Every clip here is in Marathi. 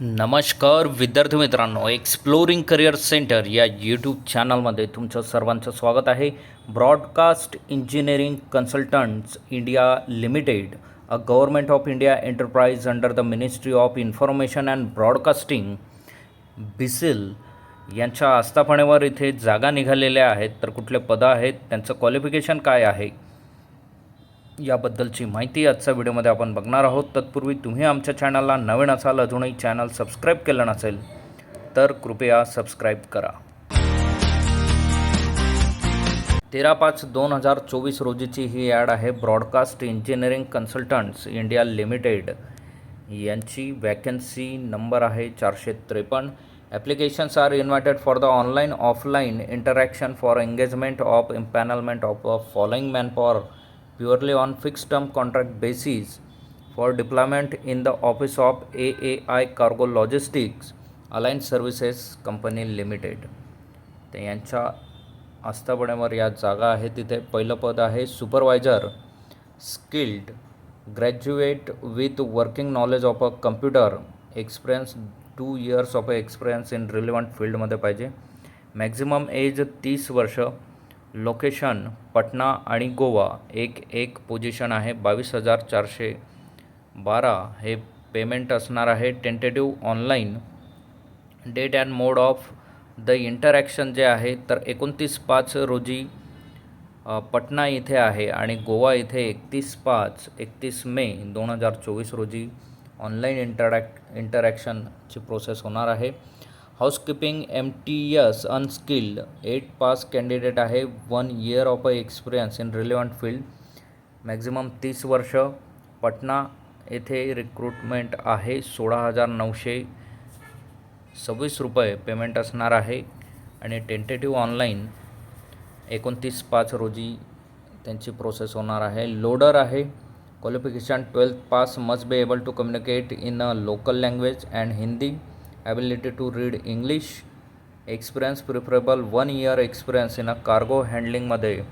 नमस्कार विद्यार्थी मित्रांनो एक्सप्लोरिंग करिअर सेंटर या यूट्यूब चॅनलमध्ये तुमचं सर्वांचं स्वागत आहे. Broadcast engineering consultants India limited a government of India enterprise under the ministry of information and broadcasting BECIL यांच्या आस्थापनेवर इथे जागा निघालेल्या आहेत. तर कुठले पदं आहेत त्यांचं क्वालिफिकेशन काय आहे? याबद्दलची माहिती आजच्या व्हिडिओमध्ये आपण बघणार आहोत. तत्पूर्वी तुम्ही आमच्या चॅनलला नवीन असाल अजूनही चॅनल सबस्क्राईब केलं नसेल तर कृपया सबस्क्राईब करा. तेरा पाच दोन हजार चोवीस रोजीची ही ॲड आहे broadcast engineering consultants India limited यांची वॅकन्सी नंबर आहे चारशे त्रेपन्न. Applications are invited for the online offline interaction for engagement of empanelment of a following man power purely on fixed term contract basis for deployment in the office of AAI Cargo Logistics Alliance Services Company Limited. ते यांच्या आस्थापनेवर या जागा आहे. तिथे पहिलं पद आहे supervisor skilled graduate with working knowledge of a computer experience two years of a experience in relevant फील्डमध्ये पाहिजे. मॅक्झिमम एज तीस वर्ष. लोकेशन पटना आणि गोवा एक एक पोझिशन आहे. बावीस हजार चारशे बारा हे पेमेंट असणार आहे. Tentative online date and mode of the interaction जे आहे तर एकोणतीस पाच रोजी पटना इथे आहे आणि गोवा इथे एकतीस पाच एकतीस मे दोन हजार चोवीस रोजी ऑनलाईन इंटरॅक्ट इंटरॅक्शनची प्रोसेस होणार आहे. Housekeeping M T S unskilled eight pass candidate आहे. One year of a experience in relevant field. Maximum तीस वर्ष. पटना येथे रिक्रुटमेंट आहे. सोळा हजार नऊशे सव्वीस रुपये पेमेंट असणार आहे. आणि टेंटेटिव्ह ऑनलाईन एकोणतीस पाच रोजी त्यांची प्रोसेस होणार आहे. लोडर आहे. Qualification twelfth pass. Must be able to communicate in a local language and Hindi. Ability to read English experience preferable one year experience in a cargo हँडलिंगमध्ये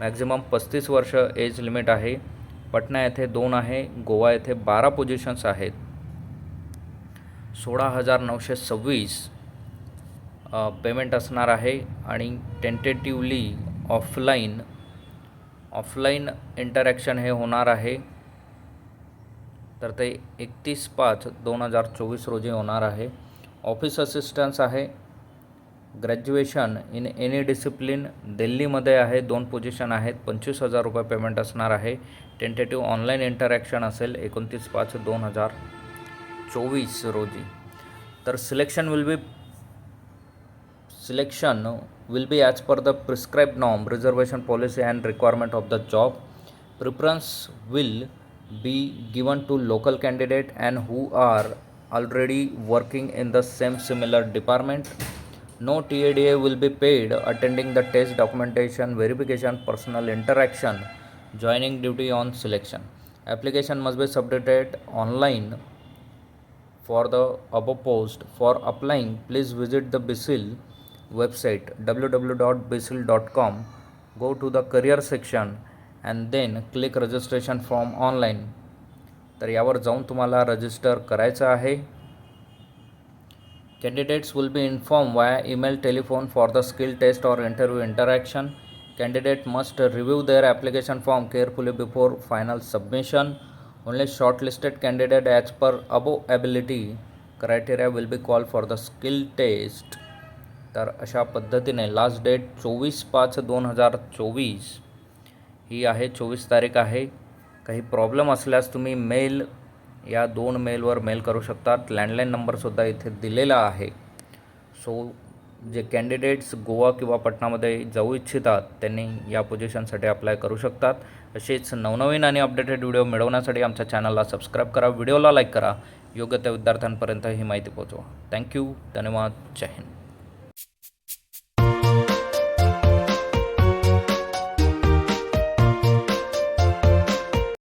maximum पस्तीस वर्ष एज लिमिट आहे. पटना येथे दोन आहे. गोवा येथे बारा पोझिशन्स आहेत. सोळा हजार नऊशे सव्वीस पेमेंट असणार आहे आणि टेंटेटिवली ऑफलाईन ऑफलाईन इंटरॅक्शन हे होणार आहे. तर ते एकतीस पाच दोन हजार चोवीस रोजी होणार आहे. ऑफिस असिस्टन्स आहे. ग्रॅज्युएशन इन एनी डिसिप्लिन दिल्लीमध्ये आहे. दोन पोझिशन आहेत. पंचवीस हजार रुपये पेमेंट असणार आहे. टेंटेटिव्ह ऑनलाईन इंटरॅक्शन असेल. एकोणतीस पाच दोन हजार चोवीस रोजी. तर selection will be selection will be as per the prescribe नॉम reservation policy and requirement of the job preference will be given to local candidate and who are already working in the same similar department? No TADA will be paid attending the test documentation verification personal interaction joining duty on selection. Application must be submitted online. For the above post for applying please visit the bisil website www.bisil.com go to the career section and then click registration form online तर यावर जाऊन तुम्हाला रजिस्टर करायचं आहे. Candidates will be inform via email telephone for the skill test or interview interaction candidate must review their application form carefully before final submission only shortlisted candidate as per above ability criteria will be call for the skill test तर अशा पद्धतीने लास्ट डेट चोवीस पाच दोन हजार चोवीस ही आहे चोवीस तारीख आहे. काही प्रॉब्लेम असल्यास तुम्ही मेल या दोन मेलवर मेल करू शकतात. लँडलाईन नंबरसुद्धा इथे दिलेला आहे. सो जे कॅन्डिडेट्स गोवा किंवा पटणामध्ये जाऊ इच्छितात त्यांनी या पोझिशनसाठी अप्लाय करू शकतात. असेच नवनवीन आणि अपडेटेड व्हिडिओ मिळवण्यासाठी आमच्या चॅनलला सबस्क्राईब करा व्हिडिओला लाईक करा. योग्य त्या विद्यार्थ्यांपर्यंत ही माहिती पोहोचवा. थँक्यू धन्यवाद. जय हिंद.